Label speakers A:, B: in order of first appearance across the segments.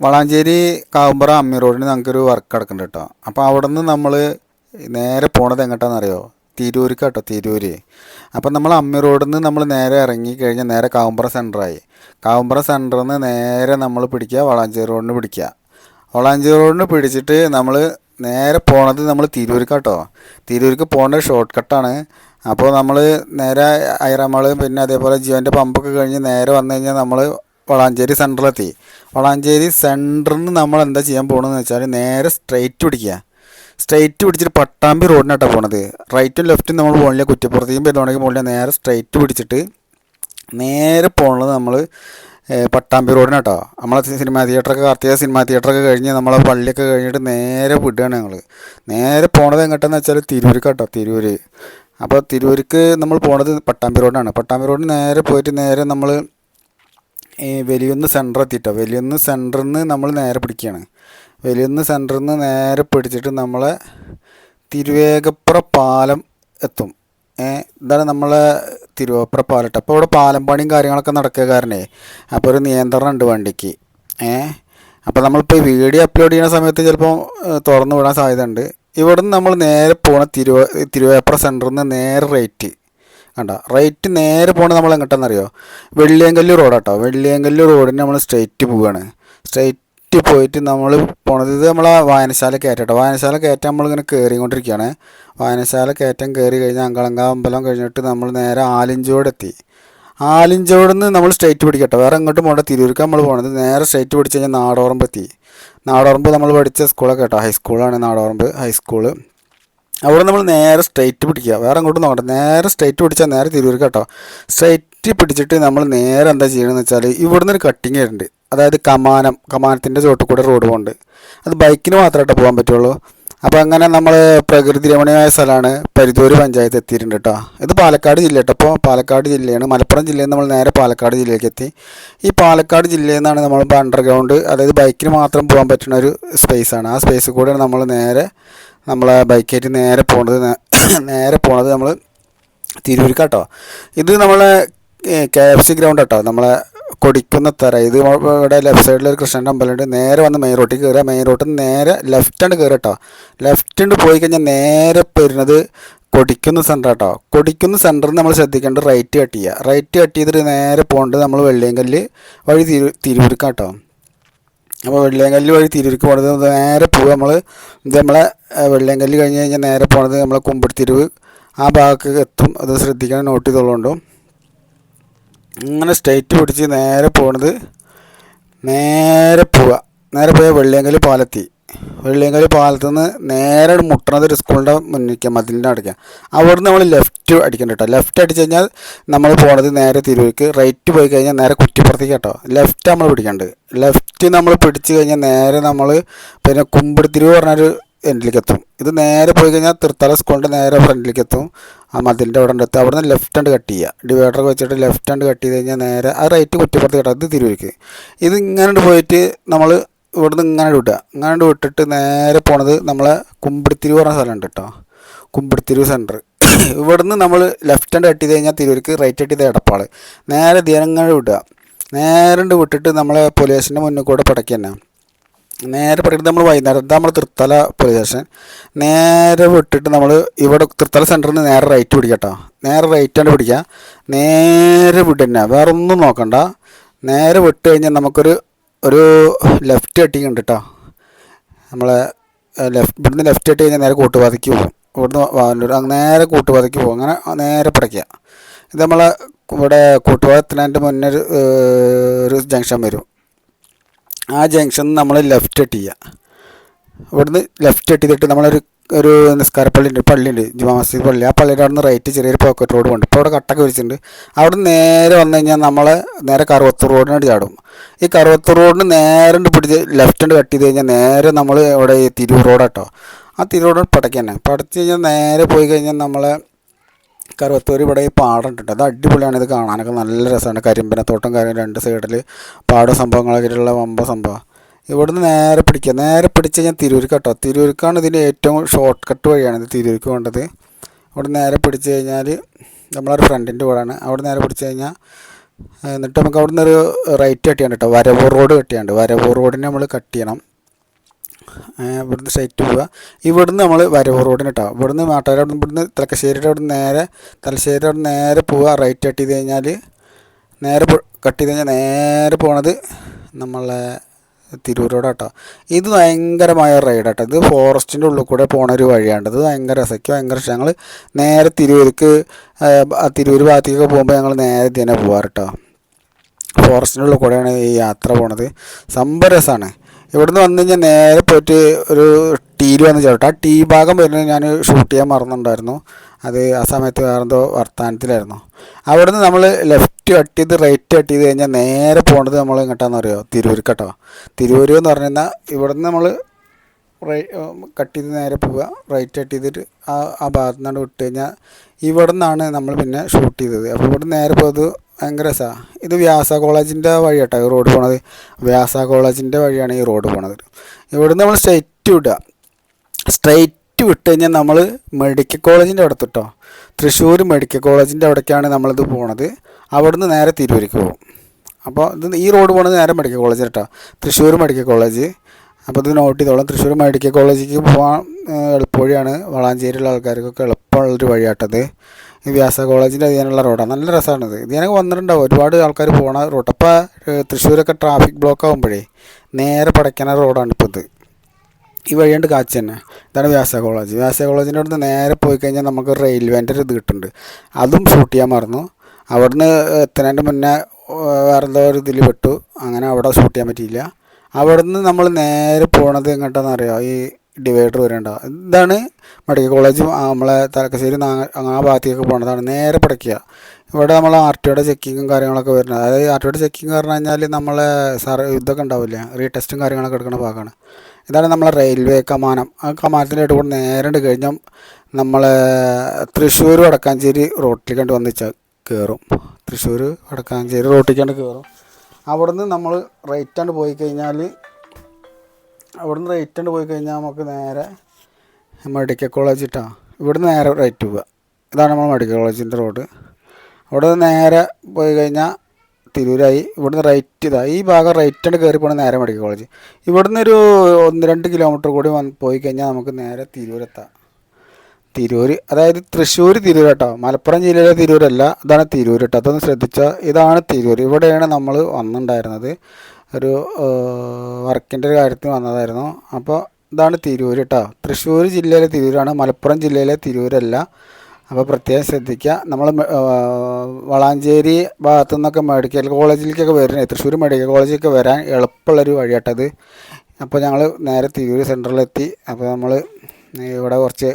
A: വളാഞ്ചേരി കാവുമ്പറ അമ്മി റോഡിന് നമുക്കൊരു വർക്ക് കിടക്കുന്നുണ്ട് കേട്ടോ. അപ്പോൾ അവിടെ നിന്ന് നമ്മൾ നേരെ പോണത് എങ്ങോട്ടാണെന്നറിയോ? തിരൂർക്ക് കേട്ടോ തിരൂര്. അപ്പം നമ്മൾ അമ്മി റോഡിൽ നിന്ന് നമ്മൾ നേരെ ഇറങ്ങി കഴിഞ്ഞാൽ നേരെ കാവുമ്പറ സെന്ററായി കാവുമ്പറ സെന്ററിൽ നിന്ന് നേരെ നമ്മൾ പിടിക്കുക വളാഞ്ചേരി റോഡിന് പിടിക്കുക. വളാഞ്ചേരി റോഡിന് പിടിച്ചിട്ട് നമ്മൾ നേരെ പോണത് നമ്മൾ തിരൂർക്ക് കേട്ടോ തിരൂർക്ക് പോകേണ്ട ഷോർട്ട് കട്ടാണ് അപ്പോൾ നമ്മൾ നേരെ ഐറമൾ പിന്നെ അതേപോലെ ജിയോന്റെ പമ്പൊക്കെ കഴിഞ്ഞ് നേരെ വന്നു കഴിഞ്ഞാൽ നമ്മൾ വളാഞ്ചേരി സെന്ററിലെത്തി വളാഞ്ചേരി സെന്ററിൽ നിന്ന് നമ്മൾ എന്താ ചെയ്യാൻ പോകണമെന്ന് വെച്ചാൽ നേരെ സ്ട്രെയിറ്റ് പിടിക്കുക സ്ട്രെയിറ്റ് പിടിച്ചിട്ട് പട്ടാമ്പി റോഡിനായിട്ടാണ് പോണത്. റൈറ്റും ലെഫ്റ്റും നമ്മൾ പോകണില്ല കുറ്റിപ്പുറത്തേക്കും പെരുമാണെങ്കിൽ പോകണില്ല നേരെ സ്ട്രെയിറ്റ് പിടിച്ചിട്ട് നേരെ പോകണത് നമ്മൾ പട്ടാമ്പി റോഡിനാട്ടോ. നമ്മളെ സിനിമാ തിയേറ്ററൊക്കെ കാർത്തിക സിനിമാ തിയേറ്ററൊക്കെ കഴിഞ്ഞ് നമ്മളെ പള്ളിയൊക്കെ കഴിഞ്ഞിട്ട് നേരെ വിടുകയാണ് ഞങ്ങൾ നേരെ പോണത് എങ്ങോട്ടെന്ന് വെച്ചാൽ തിരൂർക്കാട്ടോ തിരൂർ അപ്പോൾ തിരൂർക്ക് നമ്മൾ പോണത് പട്ടാമ്പി റോഡിനാണ്. പട്ടാമ്പി റോഡിന് നേരെ പോയിട്ട് നേരെ നമ്മൾ വലിയൊന്ന് സെന്റർ എത്തിയിട്ടോ വലിയൊന്ന് സെന്ററിൽ നിന്ന് നമ്മൾ നേരെ പിടിക്കുകയാണ് വലിയൊന്ന് സെന്ററിൽ നിന്ന് നേരെ പിടിച്ചിട്ട് നമ്മളെ തിരുവേഗപ്പുറ പാലം എത്തും. ഇതാണ് നമ്മളെ തിരുവേപ്പുറ പാലം അപ്പോൾ ഇവിടെ പാലം പണിയും കാര്യങ്ങളൊക്കെ നടക്കുക കാരണേ. അപ്പോൾ ഒരു നിയന്ത്രണം ഉണ്ട് വണ്ടിക്ക്. ഏ അപ്പോൾ നമ്മളിപ്പോൾ വീഡിയോ അപ്ലോഡ് ചെയ്യുന്ന സമയത്ത് ചിലപ്പോൾ തുറന്നു വിടാൻ സാധ്യതയുണ്ട്. ഇവിടുന്ന് നമ്മൾ നേരെ പോകണം തിരുവ തിരുവേപ്പുറ സെന്ററിൽ നിന്ന് നേരെ റേറ്റ് കണ്ട? റൈറ്റ് നേരെ പോകണത് നമ്മൾ എങ്ങോട്ടെന്നറിയോ? വെള്ളിയങ്കല്ല് റോഡാട്ടോ വെള്ളിയങ്കല്ല് റോഡിന് നമ്മൾ സ്ട്രെയിറ്റ് പോവുകയാണ് സ്ട്രെയിറ്റ് പോയിട്ട് നമ്മൾ പോണത് ഇത് നമ്മളെ വായനശാല കയറ്റട്ടോ. വായനശാല കയറ്റം നമ്മളിങ്ങനെ കയറിക്കൊണ്ടിരിക്കുകയാണ് വായനശാല കയറ്റം കയറി കഴിഞ്ഞാൽ അങ്കളങ്ക അമ്പലം കഴിഞ്ഞിട്ട് നമ്മൾ നേരെ ആലിഞ്ചോടെത്തി ആലിഞ്ചോട് നിന്ന് നമ്മൾ സ്ട്രെയിറ്റ് പിടിക്കട്ടോ. വേറെ എങ്ങോട്ടും പോകണ്ട തിരൂർക്ക് നമ്മൾ പോകണത് നേരെ സ്ട്രെയിറ്റ് പിടിച്ച് കഴിഞ്ഞാൽ നാടോറമ്പ് എത്തി നാടോറമ്പ് നമ്മൾ പഠിച്ച സ്കൂളൊക്കെ കേട്ടോ. ഹൈസ്കൂളാണ് നാടോറമ്പ്. ഹൈസ്കൂൾ അവിടെ നമ്മൾ നേരെ സ്ട്രൈറ്റ് പിടിക്കുക. വേറെ അങ്ങോട്ട് നോക്കണ്ട. നേരെ സ്ട്രൈറ്റ് പിടിച്ചാൽ നേരെ തിരൂർ കേട്ടോ. സ്ട്രൈറ്റ് പിടിച്ചിട്ട് നമ്മൾ നേരെ എന്താ ചെയ്യണമെന്ന് വെച്ചാൽ ഇവിടുന്ന് ഒരു കട്ടിങ് വരുന്നുണ്ട്. അതായത് കമാനം കമാനത്തിന്റെ ചോട്ടിൽ കൂടെ റോഡ് പോകുന്നുണ്ട് അത് ബൈക്കിന് മാത്രമായിട്ട് പോകാൻ പറ്റുള്ളൂ. അപ്പോൾ അങ്ങനെ നമ്മൾ പ്രകൃതി രമണീയമായ സ്ഥലമാണ് പരിതൂര് പഞ്ചായത്ത് എത്തിയിട്ടുണ്ട് കേട്ടോ. ഇത് പാലക്കാട് ജില്ല കേട്ടോ. അപ്പോൾ പാലക്കാട് ജില്ലയാണ്. മലപ്പുറം ജില്ലയിൽ നമ്മൾ നേരെ പാലക്കാട് ജില്ലയിലേക്ക് എത്തി. ഈ പാലക്കാട് ജില്ലയിൽ നിന്നാണ് നമ്മളിപ്പോൾ അണ്ടർഗ്രൗണ്ട് അതായത് ബൈക്കിന് മാത്രം പോകാൻ പറ്റുന്ന ഒരു സ്പേസ് ആണ്. ആ സ്പേസ് കൂടെയാണ് നമ്മൾ നേരെ നമ്മളെ ബൈക്കായിട്ട് നേരെ പോണത് നേരെ പോണത് നമ്മൾ തിരൂർക്ക് കേട്ടോ ഇത് നമ്മളെ കെ എഫ് സി ഗ്രൗണ്ട് കേട്ടോ നമ്മളെ കൊടിക്കുന്ന തറ. ഇത് ഇവിടെ ലെഫ്റ്റ് സൈഡിൽ ഒരു കൃഷ്ണന്റെ അമ്പലമുണ്ട്. നേരെ വന്ന് മെയിൻ റോട്ടിൽ കയറുക മെയിൻ റോട്ടിൽ നേരെ ലെഫ്റ്റ് ആണ് കയറുക കേട്ടോ ലെഫ്റ്റ് ഉണ്ട് പോയി കഴിഞ്ഞാൽ നേരെ വരുന്നത് കൊടിക്കുന്ന സെന്റർ കേട്ടോ കൊടിക്കുന്ന സെന്ററിൽ നമ്മൾ ശ്രദ്ധിക്കേണ്ടത് റൈറ്റ് കട്ട് ചെയ്യുക റൈറ്റ് കട്ട് ചെയ്തിട്ട് നേരെ പോകേണ്ടത് നമ്മൾ വെള്ളിയങ്കല്ല് വഴി തിരു തിരുവിരുക്കാം കേട്ടോ അപ്പോൾ വെള്ളിയങ്കല്ല് വഴി തിരൂർക്ക് പോണത് നേരെ പോവുക നമ്മൾ ഇത് നമ്മളെ വെള്ളിയങ്കല്ല് കഴിഞ്ഞ് കഴിഞ്ഞാൽ നേരെ പോണത് നമ്മളെ കുമ്പിടിത്തിരിവ് ആ ഭാഗത്തേക്ക് എത്തും. അത് ശ്രദ്ധിക്കാൻ നോട്ട് ചെയ്തോളുണ്ടോ? ഇങ്ങനെ സ്ട്രൈറ്റ് പിടിച്ച് നേരെ പോണത് നേരെ പോവുക നേരെ പോയ വെള്ളിയങ്കൽ പാലത്തി. വെള്ളിയങ്കൽ പാലത്ത് നിന്ന് നേരെ മുട്ടണത് ഒരു സ്കൂളിന്റെ മുന്നിലേക്ക് മതിലിന്റെ അടയ്ക്കാം അവിടെ നമ്മൾ ലെഫ്റ്റ് അടിക്കണം കേട്ടോ. ലെഫ്റ്റ് അടിച്ച് കഴിഞ്ഞാൽ നമ്മൾ പോണത് നേരെ തിരുവയ്ക്ക് റൈറ്റ് പോയി കഴിഞ്ഞാൽ നേരെ കുറ്റിപ്പുറത്തേക്ക് കേട്ടോ. ലെഫ്റ്റ് നമ്മൾ പിടിക്കേണ്ടത് ലെഫ്റ്റ് നമ്മൾ പിടിച്ച് കഴിഞ്ഞാൽ നേരെ നമ്മൾ പിന്നെ കുമ്പിടിത്തിരിവ് പറഞ്ഞൊരു എൻഡിലേക്ക് എത്തും. ഇത് നേരെ പോയി കഴിഞ്ഞാൽ തൃത്തല സ്കൂളിന്റെ നേരെ ഫ്രണ്ടിലേക്ക് എത്തും. ആ മതിലിന്റെ അവിടെ എത്തും അവിടെ നിന്ന് ലെഫ്റ്റ് ഹാൻഡ് കട്ട് ചെയ്യുക ഡിവൈഡർ വെച്ചിട്ട് ലെഫ്റ്റ് ഹാൻഡ് കട്ട് ചെയ്ത് കഴിഞ്ഞാൽ നേരെ ആ റൈറ്റ് കുറ്റിപ്പുറത്ത് കേട്ടോ. ഇത് തിരുവിക്ക് ഇത് ഇങ്ങനെ പോയിട്ട് നമ്മൾ ഇവിടുന്ന് ഇങ്ങനെ വിട്ടുക. ഇങ്ങനെ വിട്ടിട്ട് നേരെ പോണത് നമ്മളെ കുമ്പിടിത്തിരിവ് പറഞ്ഞ സ്ഥലമുണ്ട് കേട്ടോ. കുമ്പിടിത്തിരിവ് സെന്റർ ഇവിടുന്ന് നമ്മൾ ലെഫ്റ്റ് ഹാൻഡ് കട്ട് ചെയ്ത് കഴിഞ്ഞാൽ തിരുവരിക്ക് റൈറ്റ് കട്ട് ചെയ്ത് എടപ്പാൾ നേരെ ധ്യാനങ്ങനെ വിടുക. നേരെ വിട്ടിട്ട് നമ്മളെ പോലീസ് സ്റ്റേഷന്റെ മുന്നിൽ കൂടെ പടക്കി തന്നെ. നേരെ പടക്കിട്ട് നമ്മൾ വൈകുന്നേരം. നമ്മൾ തൃത്തല പോലീസ് സ്റ്റേഷൻ നേരെ വിട്ടിട്ട് നമ്മൾ ഇവിടെ തൃത്തല സെന്ററിൽ നിന്ന് നേരെ റൈറ്റ് പിടിക്കട്ടോ നേരെ റൈറ്റ് ആണ് പിടിക്കുക. നേരെ വിട്ടു വേറെ ഒന്നും നോക്കണ്ട. നേരെ വിട്ട് കഴിഞ്ഞാൽ നമുക്കൊരു ഒരു ലെഫ്റ്റ് കട്ടിങ് ഉണ്ട് കേട്ടോ നമ്മളെ ലെഫ്റ്റ് ഇവിടുന്ന് ലെഫ്റ്റ് കട്ട് കഴിഞ്ഞാൽ നേരെ കൂട്ടുപാതയ്ക്ക് പോകും. ഇവിടുന്ന് വാനൂർ നേരെ കൂട്ടുപാതയ്ക്ക് പോകും. അങ്ങനെ നേരെ പിടയ്ക്കുക ഇത് നമ്മളെ ഇവിടെ കൂട്ടുപാതത്തിന്റെ മുന്നേ ഒരു ഒരു ജംഗ്ഷൻ വരും. ആ ജംഗ്ഷൻ നമ്മൾ ലെഫ്റ്റ് കട്ട് ചെയ്യുക ഇവിടുന്ന് ലെഫ്റ്റ് കട്ട് ചെയ്തിട്ട് നമ്മളൊരു ഒരു നിസ്കാരപ്പള്ളി ഉണ്ട് പള്ളിയുണ്ട് ജുമാ മസ്ജിദ് പള്ളി. ആ പള്ളിയുടെ അവിടെ നിന്ന് റൈറ്റ് ചെറിയൊരു പോക്കറ്റ് റോഡ് ഉണ്ട് ഇപ്പോൾ അവിടെ കട്ടൊക്കെ വിരിച്ചിട്ടുണ്ട്. അവിടെ നേരെ വന്നു കഴിഞ്ഞാൽ നമ്മൾ നേരെ കറുവത്തൂർ റോഡിനോട് ചാടും. ഈ കറുവത്തൂർ റോഡിന് നേരെ പിടിച്ച് ലെഫ്റ്റ് കട്ട് ചെയ്ത് കഴിഞ്ഞാൽ നേരെ നമ്മൾ ഇവിടെ തിരൂർ റോഡാട്ടോ ആ തിരൂർ റോഡ് പടക്കി തന്നെ. പടച്ച് കഴിഞ്ഞാൽ നേരെ പോയി കഴിഞ്ഞാൽ നമ്മളെ കറുവത്തൂർ ഇവിടെ ഈ പാടം ഉണ്ട് അത് അടിപൊളിയാണ്. ഇത് കാണാനൊക്കെ നല്ല രസമാണ്. കരിമ്പനത്തോട്ടം കാര്യം രണ്ട് സൈഡിൽ പാട സംഭവങ്ങളൊക്കെ ഉള്ള വമ്പ സംഭവം. ഇവിടുന്ന് നേരെ പിടിക്കുക. നേരെ പിടിച്ച് കഴിഞ്ഞാൽ തിരൂർക്ക് കേട്ടോ. തിരൂർക്കാണ് ഇതിന്റെ ഏറ്റവും ഷോർട്ട് കട്ട് വഴിയാണ് ഇത് തിരൂർക്ക് വേണ്ടത് ഇവിടെ നേരെ പിടിച്ച് കഴിഞ്ഞാൽ നമ്മളൊരു ഫ്രണ്ടിന്റെ വീടാണ്. അവിടെ നേരെ പിടിച്ച് കഴിഞ്ഞാൽ എന്നിട്ട് നമുക്ക് അവിടെ ഒരു റൈറ്റ് കട്ട് കേട്ടോ. വരവൂർ റോഡ് കട്ട് വരവൂർ റോഡിന് നമ്മൾ കട്ട് ചെയ്യണം. ഇവിടുന്ന് സ്ട്രൈറ്റ് പോവുക. ഇവിടുന്ന് നമ്മൾ വരവൂർ റോഡിന് കേട്ടോ. ഇവിടുന്ന് മാട്ടാരോട് അവിടെ ഇവിടുന്ന് തലക്കശ്ശേരിയുടെ അവിടെ നേരെ തലശ്ശേരിയുടെ അവിടെ നേരെ പോവുക. റൈറ്റ് കട്ട് ചെയ്ത് കഴിഞ്ഞാൽ നേരെ കട്ട് ചെയ്ത് കഴിഞ്ഞാൽ നേരെ പോണത് നമ്മളെ തിരൂരോടെ ഇത് ഭയങ്കരമായ റൈഡ് ഇത് ഫോറസ്റ്റിന്റെ ഉള്ളിൽ കൂടെ പോണ ഒരു വഴിയാണ് ഇത് ഭയങ്കര രസയ്ക്ക് ഭയങ്കര ഇഷ്ടം ഞങ്ങൾ നേരെ തിരൂർക്ക് തിരൂർ ഭാഗത്തേക്കൊക്കെ പോകുമ്പോൾ ഞങ്ങൾ നേരെ തന്നെ പോകാറ് കേട്ടോ ഫോറസ്റ്റിന്റെ ഉള്ളിൽ കൂടെയാണ് ഈ യാത്ര പോണത്. സംഭവ രസമാണ് ഇവിടുന്ന് വന്നു കഴിഞ്ഞാൽ നേരെ പോയിട്ട് ഒരു ടീയിൽ വന്ന് ചേർട്ടോ ആ ടീ ഭാഗം വരുന്നത് ഞാൻ ഷൂട്ട് ചെയ്യാൻ മറന്നുണ്ടായിരുന്നു. അത് ആ സമയത്ത് വേറെന്തോ വർത്തമാനത്തിലായിരുന്നു അവിടുന്ന് നമ്മൾ ലെഫ്റ്റ് കട്ട് ചെയ്ത് റൈറ്റ് കട്ട് ചെയ്ത് കഴിഞ്ഞാൽ നേരെ പോണത് നമ്മൾ എങ്ങോട്ടാന്ന് അറിയോ? തിരൂർ കേട്ടോ. തിരൂർ എന്ന് പറഞ്ഞു കഴിഞ്ഞാൽ ഇവിടുന്ന് നമ്മൾ കട്ട് ചെയ്ത് നേരെ പോവുക റൈറ്റ് കട്ട് ചെയ്തിട്ട് ആ ആ ഭാഗത്തു നിന്നാണ് വിട്ട് കഴിഞ്ഞാൽ ഇവിടെ നിന്നാണ് നമ്മൾ പിന്നെ ഷൂട്ട് ചെയ്തത്. അപ്പോൾ ഇവിടെ നേരെ പോയത് ഭയങ്കര രസമാണ് ഇത് വ്യാസ കോളേജിന്റെ വഴി കേട്ടോ ഈ റോഡ് പോണത്. വ്യാസ കോളേജിന്റെ വഴിയാണ് ഈ റോഡ് പോണത്. ഇവിടുന്ന് നമ്മൾ സ്ട്രെയിറ്റ് വിടുക സ്ട്രൈറ്റ് വിട്ട് കഴിഞ്ഞാൽ നമ്മൾ മെഡിക്കൽ കോളേജിന്റെ അവിടെ കേട്ടോ തൃശ്ശൂർ മെഡിക്കൽ കോളേജിന്റെ അവിടേക്കാണ് നമ്മളിത് പോണത്. അവിടുന്ന് നേരെ തിരുവരിക്ക് പോകും. അപ്പോൾ ഇത് ഈ റോഡ് പോണത് നേരെ മെഡിക്കൽ കോളേജ് കേട്ടോ തൃശ്ശൂർ മെഡിക്കൽ കോളേജ്. അപ്പോൾ ഇത് നോട്ട് ചെയ്തോളാം. തൃശ്ശൂർ മെഡിക്കൽ കോളേജിലേക്ക് പോകാൻ എളുപ്പവഴിയാണ്. വളാഞ്ചേരിയിലുള്ള ആൾക്കാർക്കൊക്കെ എളുപ്പമുള്ളൊരു വഴിയാട്ടത്. വ്യാസ കോളേജിന്റെ അതിനുള്ള റോഡാണ് നല്ല രസമാണിത് ഇത് ഞാനൊക്കെ വന്നിട്ടുണ്ടാവും. ഒരുപാട് ആൾക്കാർ പോണ റോഡ്. അപ്പോൾ തൃശ്ശൂരൊക്കെ ട്രാഫിക് ബ്ലോക്ക് ആകുമ്പോഴേ നേരെ പടയ്ക്കണ റോഡാണ് ഇപ്പോൾ ഇത്. ഈ വഴിയുണ്ട് കാച്ച് തന്നെ. ഇതാണ് വ്യാസ കോളേജ്. വ്യാസ കോളേജിന്റെ അവിടുന്ന് നേരെ പോയി കഴിഞ്ഞാൽ നമുക്ക് റെയിൽവേന്റെ ഒരു ഇത് കിട്ടുന്നുണ്ട്. അതും ഷൂട്ട് ചെയ്യാൻ മറന്നു. അവിടുന്ന് എത്തുന്നതിന്റെ മുന്നേ വേറെന്തോ ഒരു ഇതിൽ പെട്ടു. അങ്ങനെ അവിടെ ഷൂട്ട് ചെയ്യാൻ പറ്റിയില്ല. അവിടുന്ന് നമ്മൾ നേരെ പോണത് എങ്ങോട്ടാണെന്ന് അറിയാം ഈ ഡിവൈഡർ വരേണ്ട ഇതാണ് മെഡിക്കൽ കോളേജ്. നമ്മളെ തലക്കശ്ശേരി ആ ഭാഗത്തേക്ക് പോണതാണ്. നേരെ പടയ്ക്കുക ഇവിടെ നമ്മൾ ആർ ടിയുടെ ചെക്കിങ്ങും കാര്യങ്ങളൊക്കെ വരുന്നത്. അതായത് ആർ ടിയുടെ ചെക്കിങ് പറഞ്ഞു കഴിഞ്ഞാൽ നമ്മളെ സർ ഇതൊക്കെ ഉണ്ടാവില്ല? റീടെസ്റ്റും കാര്യങ്ങളൊക്കെ എടുക്കുന്ന ഭാഗമാണ് ഇതാണ് നമ്മളെ റെയിൽവേ കമാനം. ആ കമാനത്തിന്റെ ഇടപെട്ട് നേരിട്ട് കഴിഞ്ഞാൽ നമ്മൾ തൃശ്ശൂർ വടക്കാഞ്ചേരി റോട്ടിലേക്ക് കണ്ട് വന്നിച്ചാൽ കയറും തൃശ്ശൂർ വടക്കാഞ്ചേരി റോട്ടിലേക്ക് കണ്ട് കയറും അവിടുന്ന് നമ്മൾ റൈറ്റ് ആണ്ട് പോയി കഴിഞ്ഞാൽ അവിടുന്ന് റൈറ്റാണ്ട് പോയി കഴിഞ്ഞാൽ നമുക്ക് നേരെ മെഡിക്കൽ കോളേജ് ഇട്ടാ ഇവിടുന്ന് നേരെ റൈറ്റ് പോവുക. ഇതാണ് നമ്മൾ മെഡിക്കൽ കോളേജിന്റെ റോഡ് അവിടെ നേരെ പോയി കഴിഞ്ഞാൽ തിരൂരായി. ഇവിടുന്ന് റൈറ്റ് ഇതാ. ഈ ഭാഗം റൈറ്റാണ് കയറി പോകണ നേരെ മെഡിക്കൽ കോളേജ്. ഇവിടുന്ന് ഒരു ഒന്ന് രണ്ട് കിലോമീറ്റർ കൂടി വന്ന് പോയി കഴിഞ്ഞാൽ നമുക്ക് നേരെ തിരൂരെത്താം തിരൂർ അതായത് തൃശ്ശൂർ തിരൂർ കേട്ടോ. മലപ്പുറം ജില്ലയിലെ തിരൂരല്ല അതാണ് തിരൂർ കേട്ടോ. അതൊന്ന് ശ്രദ്ധിച്ചാൽ ഇതാണ് തിരൂർ ഇവിടെയാണ് നമ്മൾ വന്നിട്ടുണ്ടായിരുന്നത് ഒരു വർക്കിന്റെ ഒരു കാര്യത്തിന് വന്നതായിരുന്നു. അപ്പോൾ ഇതാണ് തിരൂർ കേട്ടോ. തൃശ്ശൂർ ജില്ലയിലെ തിരൂരാണ്. മലപ്പുറം ജില്ലയിലെ തിരൂരല്ല. അപ്പോൾ പ്രത്യേകം ശ്രദ്ധിക്കുക നമ്മൾ വളാഞ്ചേരി ഭാഗത്തു നിന്നൊക്കെ മെഡിക്കൽ കോളേജിലേക്കൊക്കെ വരുന്നത് തൃശ്ശൂർ മെഡിക്കൽ കോളേജിലേക്ക് വരാൻ എളുപ്പമുള്ളൊരു വഴിയാട്ടത് അപ്പോൾ ഞങ്ങൾ നേരെ തിരൂർ സെന്ററിലെത്തി അപ്പോൾ നമ്മൾ ഇവിടെ കുറച്ച്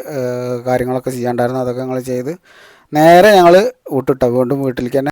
A: കാര്യങ്ങളൊക്കെ ചെയ്യാണ്ടായിരുന്നു. അതൊക്കെ ഞങ്ങൾ ചെയ്ത് നേരെ ഞങ്ങൾ വിട്ടിട്ടോ വീണ്ടും വീട്ടിലേക്ക് തന്നെ